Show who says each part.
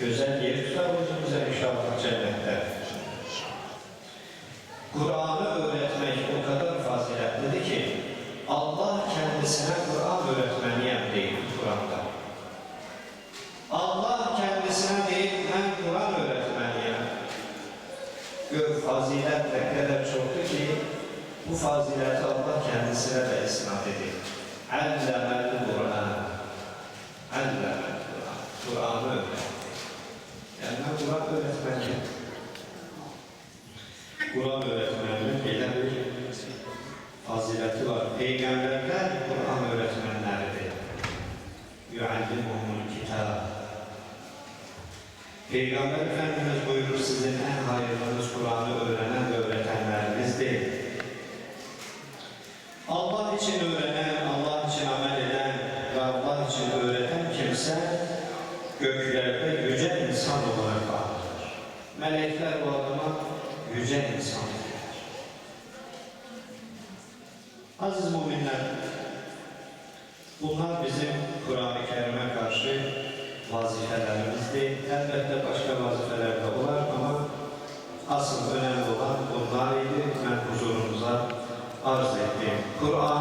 Speaker 1: Güzel yer tutar başımıza inşallah cennette. Kur'an'ı öğretmek o kadar faziletlidir ki Allah kendisine Kur'an öğretmeniyim değil Kur'an'da. Allah kendisine değil ben Kur'an öğretmeniyim. Gök fazilet ne kadar çoktu ki bu fazileti Allah kendisine de isnat ediyor. Allemel Kur'an. Allemel Kur'an. Kur'an'ı öğretti. Yani ben Kur'an öğretmeninin böyle bir fazileti var. Peygamberler Kur'an öğretmenleridir. Yuallimuhumul kitab. Peygamber Efendimiz buyurur sizin en hayırlınız Kur'an'ı öğrenen ve öğretenlerinizdir. Allah için öğrenen, Allah için amel eden ve Allah için öğreten kimse göklerde yüce insan olarak vardır. Melekler bu adama yüce insan diyor. Aziz müminler, bunlar bizim Kur'an-ı Kerim'e karşı vazifelerimizdi. Elbette başka vazifeler de var ama asıl önemli olan bunlar idi. Ben huzurunuza arz ettim. Kur'an